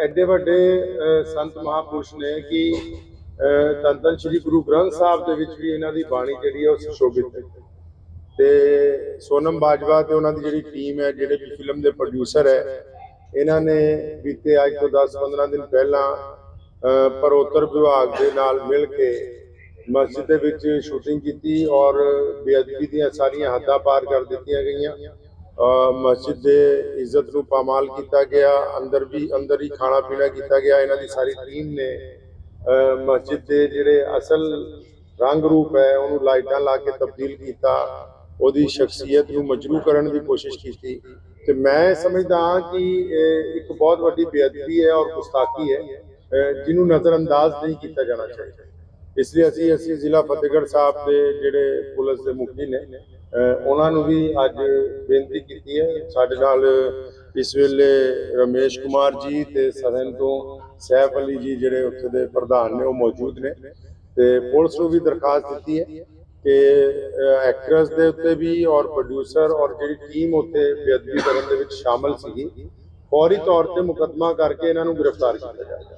ਐਡੇ ਵੱਡੇ ਸੰਤ ਮਹਾਪੁਰਸ਼ ਨੇ ਕਿ ਤਨ ਧੰਨ ਸ੍ਰੀ ਗੁਰੂ ਗ੍ਰੰਥ ਸਾਹਿਬ ਦੇ ਵਿੱਚ ਵੀ ਇਹਨਾਂ ਦੀ ਬਾਣੀ ਜਿਹੜੀ ਹੈ ਉਹ ਸੁਸ਼ੋਭਿਤ ਹੈ। ਤੇ ਸੋਨਮ ਬਾਜਵਾ ਤੇ ਉਹਨਾਂ ਦੀ ਜਿਹੜੀ ਟੀਮ ਹੈ, ਜਿਹੜੇ ਵੀ ਫਿਲਮ ਦੇ ਪ੍ਰੋਡਿਊਸਰ ਹੈ, ਇਹਨਾਂ ਨੇ ਬੀਤੇ ਅੱਜ ਤੋਂ 10-15 ਦਿਨ ਪਹਿਲਾਂ ਪਰੋਤਰ ਵਿਭਾਗ ਦੇ ਨਾਲ ਮਿਲ ਕੇ ਮਸਜਿਦ ਦੇ ਵਿੱਚ ਸ਼ੂਟਿੰਗ ਕੀਤੀ ਔਰ ਬੇਅਦਬੀ ਦੀਆਂ ਸਾਰੀਆਂ ਹੱਦਾਂ ਪਾਰ ਕਰ ਦਿੱਤੀਆਂ ਗਈਆਂ। ਮਸਜਿਦ ਦੇ ਇੱਜ਼ਤ ਨੂੰ ਪਾਮਾਲ ਕੀਤਾ ਗਿਆ, ਅੰਦਰ ਵੀ ਅੰਦਰ ਹੀ ਖਾਣਾ ਪੀਣਾ ਕੀਤਾ ਗਿਆ। ਇਹਨਾਂ ਦੀ ਸਾਰੀ ਟੀਮ ਨੇ ਮਸਜਿਦ ਦੇ ਜਿਹੜੇ ਅਸਲ ਰੰਗ ਰੂਪ ਹੈ, ਉਹਨੂੰ ਲਾਈਟਾਂ ਲਾ ਕੇ ਤਬਦੀਲ ਕੀਤਾ। ਉਹਦੀ ਸ਼ਖਸੀਅਤ ਨੂੰ ਮਜਰੂ ਕਰਨ ਦੀ ਕੋਸ਼ਿਸ਼ ਕੀਤੀ। ਤੇ ਮੈਂ ਸਮਝਦਾ ਹਾਂ ਕਿ ਇੱਕ ਬਹੁਤ ਵੱਡੀ ਬੇਅਦਬੀ ਹੈ ਔਰ ਗੁਸਤਾਖੀ ਹੈ ਜਿਹਨੂੰ ਨਜ਼ਰਅੰਦਾਜ਼ ਨਹੀਂ ਕੀਤਾ ਜਾਣਾ ਚਾਹੀਦਾ। ਇਸ ਲਈ ਅਸੀਂ ਅਸੀਂ ਜ਼ਿਲ੍ਹਾ ਫਤਿਹਗੜ੍ਹ ਸਾਹਿਬ ਦੇ ਜਿਹੜੇ ਪੁਲਿਸ ਦੇ ਮੁਖੀ ਨੇ ਉਹਨਾਂ ਨੂੰ ਵੀ ਅੱਜ ਬੇਨਤੀ ਕੀਤੀ ਹੈ। ਸਾਡੇ ਨਾਲ ਇਸ ਵੇਲੇ ਰਮੇਸ਼ ਕੁਮਾਰ ਜੀ ਤੇ ਸਦਨ ਤੋਂ ਸੈਫ ਅਲੀ ਜੀ ਜਿਹੜੇ ਉੱਥੇ ਦੇ ਪ੍ਰਧਾਨ ਨੇ, ਉਹ ਮੌਜੂਦ ਨੇ। ਤੇ ਪੁਲਿਸ ਨੂੰ ਵੀ ਦਰਖਾਸਤ ਦਿੱਤੀ ਹੈ ਕਿ ਐਕਟਰਸ ਦੇ ਉੱਤੇ ਵੀ ਔਰ ਪ੍ਰੋਡਿਊਸਰ ਔਰ ਜਿਹੜੀ ਟੀਮ ਉੱਤੇ ਬੇਅਦਬੀ ਕਰਨ ਦੇ ਵਿੱਚ ਸ਼ਾਮਲ ਸੀਗੀ, ਫੌਰੀ ਤੌਰ ਤੇ ਮੁਕੱਦਮਾ ਕਰਕੇ ਇਹਨਾਂ ਨੂੰ ਗ੍ਰਿਫਤਾਰ ਕੀਤਾ ਜਾਵੇ